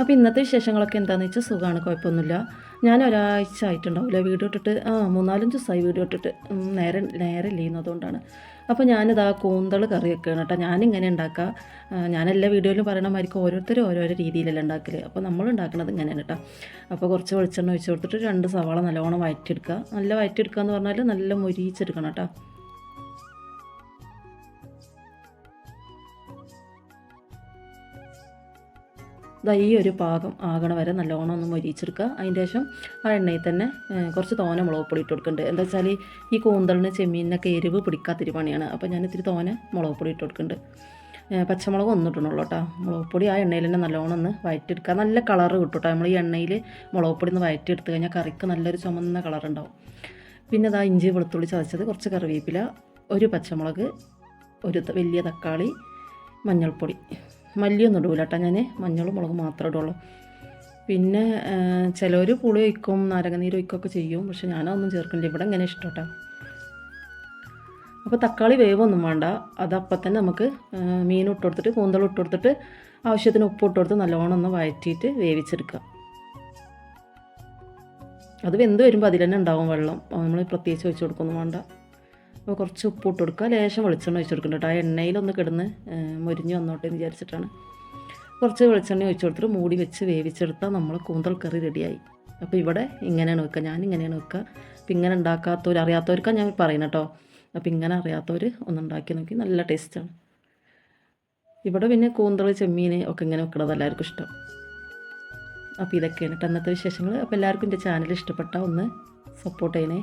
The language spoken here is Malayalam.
അപ്പോൾ ഇന്നത്തെ വിശേഷങ്ങളൊക്കെ എന്താണെന്ന് വെച്ചാൽ സുഖമാണ് കുഴപ്പമൊന്നുമില്ല ഞാൻ ഒരാഴ്ച ആയിട്ടുണ്ടാവില്ല വീഡിയോ ഇട്ടിട്ട് ആ മൂന്നാലഞ്ച് ദിവസമായി വീഡിയോ ഇട്ടിട്ട് നേരെ നേരെ ഇല്ലേന്നു അപ്പോൾ ഞാനിതാ കൂന്തൾ കറി വെക്കുകയാണ് കേട്ടോ. ഞാനിങ്ങനെ ഉണ്ടാക്കുക ഞാൻ എല്ലാ വീഡിയോയിലും പറയണ മാതിരിക്കും ഓരോരുത്തരും ഓരോരോ രീതിയിലല്ല ഉണ്ടാക്കൽ അപ്പോൾ നമ്മൾ ഉണ്ടാക്കുന്നത് ഇങ്ങനെയാണ് കേട്ടോ. അപ്പോൾ കുറച്ച് വെളിച്ചെണ്ണ ഒഴിച്ച് കൊടുത്തിട്ട് രണ്ട് സവാള നല്ലോണം വഴറ്റിയെടുക്കുക നല്ല വഴറ്റിയെടുക്കുക എന്ന് പറഞ്ഞാൽ നല്ല മൊരിയിച്ചെടുക്കണം കേട്ടോ. ദാ ഈ ഒരു പാകം ആകണ വരെ നല്ലോണം ഒന്ന് മൊരിച്ചെടുക്കുക അതിന്റെ ശേഷം ആ എണ്ണയിൽ തന്നെ കുറച്ച് തോന മുളക് പൊടി ഇട്ട് കൊടുക്കുന്നുണ്ട്. എന്താ വെച്ചാൽ ഈ കൂന്തളിന് ചെമ്മീനൊക്കെ എരിവ് പിടിക്കാത്തൊരു പണിയാണ്. അപ്പോൾ ഞാൻ ഇത്തിരി തോന മുളക് പൊടി ഇട്ട് കൊടുക്കുന്നുണ്ട്. പച്ചമുളക് ഒന്നിട്ടുണ്ടല്ലോ കേട്ടോ. മുളക് പൊടി ആ എണ്ണയിൽ തന്നെ നല്ലോണം ഒന്ന് വഴറ്റിയെടുക്കുക നല്ല കളർ കിട്ടും കേട്ടോ. നമ്മൾ ഈ എണ്ണയിൽ മുളക് പൊടി ഒന്ന് വഴറ്റിയെടുത്ത് കഴിഞ്ഞാൽ കറിക്ക് നല്ലൊരു ചുമന്ന കളർ ഉണ്ടാവും. പിന്നെ അതാ ഇഞ്ചി വെളുത്തുള്ളി ചതച്ചത് കുറച്ച് കറിവേപ്പില ഒരു പച്ചമുളക് ഒരു വലിയ തക്കാളി മഞ്ഞൾപ്പൊടി. മല്ലിയൊന്നും ഇടൂല കേട്ടോ ഞാൻ മഞ്ഞളും മുളകും മാത്രമേ ഇടുള്ളൂ. പിന്നെ ചിലർ പുളി ഒഴിക്കും നാരങ്ങനീര് ഒഴിക്കുകയൊക്കെ ചെയ്യും. പക്ഷെ ഞാനതൊന്നും ചേർക്കുന്നില്ല ഇവിടെ ഇങ്ങനെ ഇഷ്ടം കേട്ടോ അപ്പോൾ തക്കാളി വേവൊന്നും വേണ്ട. അതപ്പം തന്നെ നമുക്ക് മീൻ ഇട്ട് കൊടുത്തിട്ട് കൂന്തൾ ഇട്ട് കൊടുത്തിട്ട് ആവശ്യത്തിന് ഉപ്പ് ഇട്ട് കൊടുത്ത് നല്ലോണം ഒന്ന് വഴറ്റിയിട്ട് വേവിച്ചെടുക്കുക. അത് വെന്ത് വരുമ്പോൾ അതിൽ തന്നെ ഉണ്ടാവും വെള്ളം. നമ്മൾ പ്രത്യേകിച്ച് ഒഴിച്ചു കൊടുക്കൊന്നും വേണ്ട. അപ്പോൾ കുറച്ച് ഉപ്പ് ഇട്ട് കൊടുക്കുക. ലേശം വെളിച്ചെണ്ണ ഒഴിച്ച് കൊടുക്കണം കേട്ടോ. ആ എണ്ണയിലൊന്ന് കിടന്ന് മുരിഞ്ഞ് വന്നോട്ടെ എന്ന് വിചാരിച്ചിട്ടാണ്. കുറച്ച് വെളിച്ചെണ്ണ ഒഴിച്ച് കൊടുത്തിട്ട് മൂടി വെച്ച് വേവിച്ചെടുത്താൽ നമ്മൾ കൂന്തൽ കറി റെഡിയായി. അപ്പോൾ ഇവിടെ ഇങ്ങനെയാണ് വെക്കുക. ഞാൻ ഇങ്ങനെയാണ് വെക്കുക. അപ്പം ഇങ്ങനെ ഉണ്ടാക്കാത്തവർ അറിയാത്തവർക്കാണ് ഞാൻ പറയുന്നത് കേട്ടോ. അപ്പോൾ ഇങ്ങനെ അറിയാത്തവർ ഒന്ന് ഉണ്ടാക്കി നോക്കി. നല്ല ടേസ്റ്റാണ് ഇവിടെ പിന്നെ കൂന്തൽ ചെമ്മീൻ ഒക്കെ ഇങ്ങനെ വെക്കണത് എല്ലാവർക്കും ഇഷ്ടം. അപ്പോൾ ഇതൊക്കെയാണ് കേട്ടോ അന്നത്തെ വിശേഷങ്ങൾ അപ്പോൾ എല്ലാവർക്കും എന്റെ ചാനൽ ഇഷ്ടപ്പെട്ടാൽ ഒന്ന് സപ്പോർട്ട് ചെയ്യണേ.